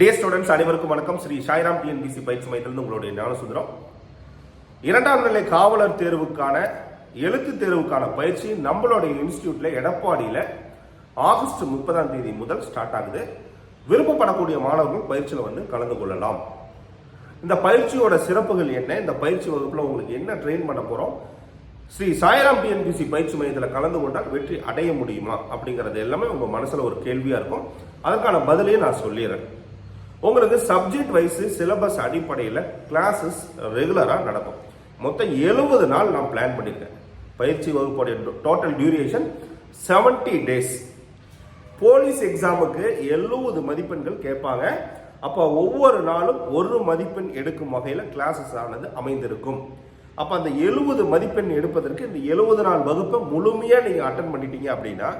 டே students அனைவருக்கும் வணக்கம். Sri Sairam TNPSC பயிற்சி மையத்திலிருந்து உங்களுடைய ஞானசுந்தரம். இரண்டாம் நிலை காவலர் தேர்வுக்கான எழுத்து தேர்வுக்கான பயிற்சி நம்மளுடைய இன்ஸ்டியூட்ல எடப்பாடியில் ஆகஸ்ட் முப்பதாம் தேதி முதல் ஸ்டார்ட் ஆகுது. விருப்பப்படக்கூடிய மாணவர்கள் பயிற்சியில் வந்து கலந்து கொள்ளலாம். இந்த பயிற்சியோட சிறப்புகள் என்ன? இந்த பயிற்சி வகுப்புல உங்களுக்கு என்ன ட்ரெயின் பண்ண போறோம்? ஸ்ரீ சாய்ராம் டிஎன்பிசி பயிற்சி மையத்தில் கலந்து கொண்டால் வெற்றி அடைய முடியுமா? அப்படிங்கிறது எல்லாமே உங்க மனசுல ஒரு கேள்வியா இருக்கும். அதற்கான பதிலையும் நான் சொல்லிடுறேன். உங்களுக்கு சப்ஜெக்ட் வைஸ் சிலபஸ் அடிப்படையில் கிளாஸஸ் ரெகுலராக நடக்கும். மொத்தம் எழுபது நாள் நான் பிளான் பண்ணியிருக்கேன் பயிற்சி வகுப்புடைய டோட்டல் டியூரேஷன் 70 டேஸ் போலீஸ் எக்ஸாமுக்கு எழுபது மதிப்பெண்கள் கேட்பாங்க. அப்போ ஒவ்வொரு நாளும் ஒரு மதிப்பெண் எடுக்கும் வகையில் கிளாஸஸ் ஆனது அமைந்திருக்கும். அப்போ அந்த எழுபது மதிப்பெண் எடுப்பதற்கு இந்த எழுபது நாள் வகுப்பை முழுமையாக நீங்கள் அட்டன் பண்ணிட்டீங்க அப்படின்னா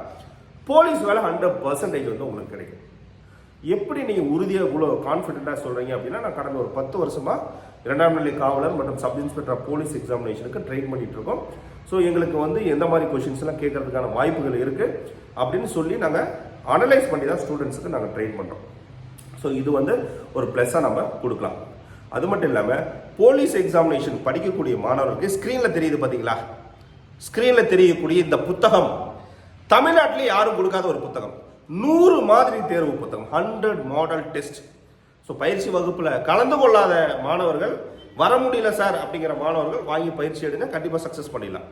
போலீஸ் வேலை ஹண்ட்ரட் பர்சன்டேஜ் வந்து உங்களுக்கு கிடைக்கும். எப்படி நீங்கள் உறுதியாக இவ்வளோ கான்ஃபிடென்ட்டாக சொல்கிறீங்க அப்படின்னா நான் கடந்த ஒரு பத்து வருஷமாக இரண்டாம் நிலை காவலர் மற்றும் சப் இன்ஸ்பெக்டர் போலீஸ் எக்ஸாமினேஷனுக்கு ட்ரெயின் பண்ணிகிட்டு இருக்கோம். ஸோ எங்களுக்கு வந்து எந்த மாதிரி கொஷின்ஸ்லாம் கேட்கறதுக்கான வாய்ப்புகள் இருக்குது அப்படின்னு சொல்லி நாங்கள் அனலைஸ் பண்ணி தான் ஸ்டூடெண்ட்ஸுக்கு நாங்கள் ட்ரெயின் பண்ணுறோம் ஸோ இது வந்து ஒரு ப்ளஸ்ஸாக நம்ம கொடுக்கலாம். அது மட்டும் இல்லாமல் போலீஸ் எக்ஸாமினேஷன் படிக்கக்கூடிய மாணவர்களுக்கு ஸ்க்ரீனில் தெரியுது பார்த்தீங்களா ஸ்க்ரீனில் தெரியக்கூடிய இந்த புத்தகம் தமிழ்நாட்டில் யாரும் கொடுக்காத ஒரு புத்தகம். நூறு மாதிரி தேர்வு புத்தகம் ஹண்ட்ரட் மாடல் டெஸ்ட் ஸோ பயிற்சி வகுப்பில் கலந்து கொள்ளாத மாணவர்கள் வர முடியல சார் அப்படிங்கிற மாணவர்கள் வாங்கி பயிற்சி எடுங்க கண்டிப்பாக சக்ஸஸ் பண்ணிடலாம்.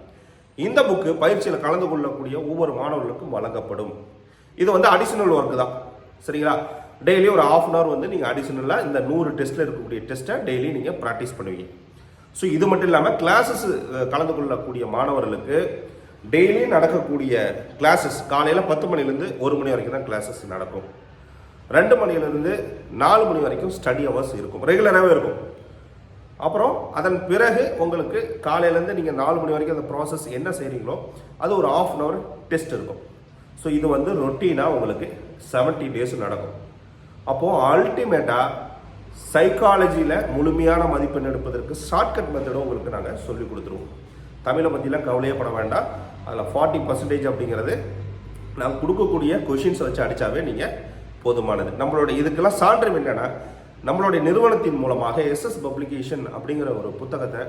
இந்த புக்கு பயிற்சியில் கலந்து கொள்ளக்கூடிய ஒவ்வொரு மாணவர்களுக்கும் வழங்கப்படும். இது வந்து அடிஷனல் ஒர்க் தான். சரிங்களா? டெய்லி ஒரு ஆஃப் அன் ஹவர் வந்து நீங்கள் அடிஷனலாக இந்த நூறு டெஸ்ட்டில் இருக்கக்கூடிய டெஸ்ட்டை டெய்லி நீங்கள் ப்ராக்டிஸ் பண்ணுவீங்க. ஸோ இது மட்டும் இல்லாமல் கிளாஸஸ் கலந்து கொள்ளக்கூடிய மாணவர்களுக்கு டெய்லியும் நடக்கக்கூடிய கிளாஸஸ் காலையில் பத்து மணிலேருந்து ஒரு மணி வரைக்கும் தான் கிளாஸஸ் நடக்கும். ரெண்டு மணிலேருந்து நாலு மணி வரைக்கும் ஸ்டடி ஹவர்ஸ் இருக்கும். ரெகுலராகவே இருக்கும். அப்புறம் அதன் பிறகு உங்களுக்கு காலையிலேருந்து நீங்கள் நாலு மணி வரைக்கும் அந்த ப்ராசஸ் என்ன செய்கிறீங்களோ அது ஒரு ஆஃப் அன் ஹவர் டெஸ்ட் இருக்கும். ஸோ இது வந்து ரொட்டீனாக உங்களுக்கு 70 டேஸ் நடக்கும். அப்போது அல்டிமேட்டாக சைக்காலஜியில் முழுமையான மதிப்பெண் எடுப்பதற்கு ஷார்ட்கட் மெத்தடும் உங்களுக்கு நாங்கள் சொல்லி கொடுத்துருவோம். தமிழை பற்றிலாம் கவலையே பட வேண்டாம். அதில் ஃபார்ட்டி பர்சன்டேஜ் அப்படிங்கிறது நான் கொடுக்கக்கூடிய கொஷின்ஸ் வச்சு அடித்தாவே நீங்கள் போதுமானது. நம்மளோட இதுக்கெல்லாம் சான்று என்னென்னா நம்மளுடைய நிறுவனத்தின் மூலமாக எஸ்எஸ் பப்ளிகேஷன் அப்படிங்கிற ஒரு புத்தகத்தை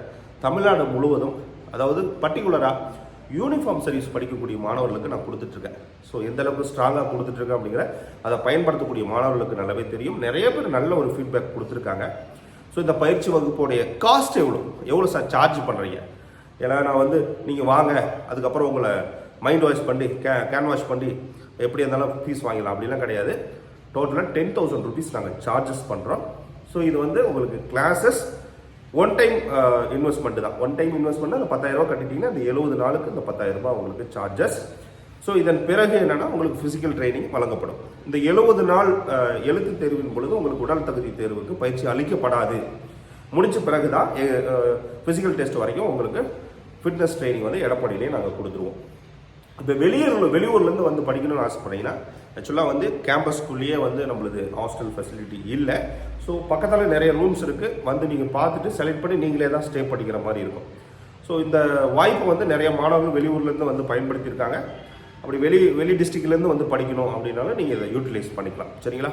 தமிழ்நாடு முழுவதும் அதாவது பர்டிகுலராக யூனிஃபார்ம் சர்வீஸ் படிக்கக்கூடிய மாணவர்களுக்கு நான் கொடுத்துட்ருக்கேன். ஸோ எந்த அளவுக்கு ஸ்ட்ராங்காக கொடுத்துட்ருக்கேன் அப்படிங்கிற அதை பயன்படுத்தக்கூடிய மாணவர்களுக்கு நல்லாவே தெரியும். நிறைய பேர் நல்ல ஒரு ஃபீட்பேக் கொடுத்துருக்காங்க. ஸோ இந்த பயிற்சி வகுப்புடைய காஸ்ட் எவ்வளோ எவ்வளோ சார் சார்ஜ் பண்ணுறீங்க ஏன்னா நான் வந்து நீங்கள் வாங்க அதுக்கப்புறம் உங்களை மைண்ட் வாஷ் பண்ணி கே கேன் வாஷ் பண்ணி எப்படி இருந்தாலும் ஃபீஸ் வாங்கிடலாம். அப்படிலாம் கிடையாது. டோட்டலாக டென் தௌசண்ட் ருபீஸ் நாங்கள் சார்ஜஸ் பண்ணுறோம் ஸோ இது வந்து உங்களுக்கு கிளாஸஸ் ஒன் டைம் இன்வெஸ்ட்மெண்ட் தான். ஒன் டைம் இன்வெஸ்ட்மெண்ட் அந்த பத்தாயிரம் ரூபாய் கட்டிட்டீங்கன்னா அந்த எழுபது நாளுக்கு இந்த பத்தாயிரம் ரூபாய் உங்களுக்கு சார்ஜஸ் ஸோ இதன் பிறகு என்னென்னா உங்களுக்கு ஃபிசிக்கல் ட்ரைனிங் வழங்கப்படும். இந்த எழுபது நாள் எழுத்து தேர்வின் பொழுது உங்களுக்கு உடல் தகுதி தேர்வுக்கு பயிற்சி அளிக்கப்படாது. முடிச்ச பிறகு தான் ஃபிசிக்கல் டெஸ்ட் வரைக்கும் உங்களுக்கு ஃபிட்னஸ் ட்ரைனிங் வந்து எடப்பாடியிலே நாங்கள் கொடுத்துருவோம். இப்போ வெளியூர் வெளியூர்லேருந்து வந்து படிக்கணும்னு ஆசைப்பட்டீங்கன்னா ஆக்சுவலாக வந்து கேம்பஸ்குள்ளேயே வந்து நம்மளுது ஹாஸ்டல் ஃபெசிலிட்டி இல்லை. ஸோ பக்கத்தில் நிறைய ரூம்ஸ் இருக்குது வந்து நீங்கள் பார்த்துட்டு செலக்ட் பண்ணி நீங்களே தான் ஸ்டே பண்ணிக்கிற மாதிரி இருக்கும். ஸோ இந்த வாய்ப்பு வந்து நிறைய மாணவர்கள் வெளியூர்லேருந்து வந்து பயன்படுத்தியிருக்காங்க. அப்படி வெளி வெளி டிஸ்ட்ரிக்ட்லேருந்து வந்து படிக்கணும் அப்படின்னாலும் நீங்கள் இதை யூட்டிலைஸ் பண்ணிக்கலாம். சரிங்களா?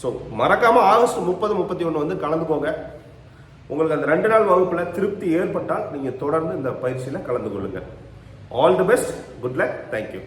ஸோ மறக்காமல் ஆகஸ்ட் முப்பது முப்பத்தி ஒன்று வந்து கலந்துக்கோங்க. உங்களுக்கு அந்த ரெண்டு நாள் வகுப்பில் திருப்தி ஏற்பட்டால் நீங்கள் தொடர்ந்து இந்த பயிற்சியில் கலந்து கொள்ளுங்கள். All the best good luck thank you